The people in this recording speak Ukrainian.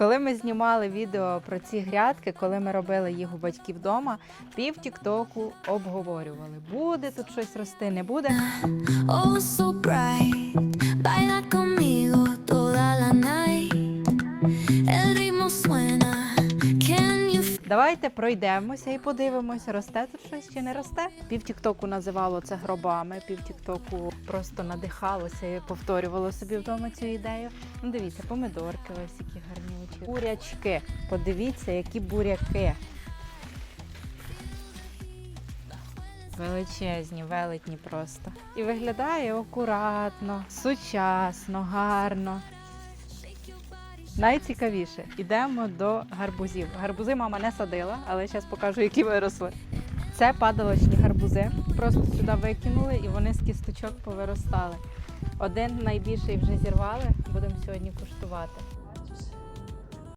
Коли ми знімали відео про ці грядки, коли ми робили їх у батьків вдома, пів тіктоку обговорювали, буде тут щось рости, не буде. Давайте пройдемося і подивимося, росте тут щось чи не росте. Пів тіктоку називало це гробами, пів тіктоку просто надихалося і повторювало собі вдома цю ідею. Ну дивіться, помидорки ось які гарнючі. Бурячки. Подивіться, які буряки. Величезні, велетні просто. І виглядає акуратно, сучасно, гарно. Найцікавіше, ідемо до гарбузів. Гарбузи мама не садила, але зараз покажу, які виросли. Це падалочні гарбузи. Просто сюди викинули і вони з кісточок повиростали. Один найбільший вже зірвали, будемо сьогодні куштувати.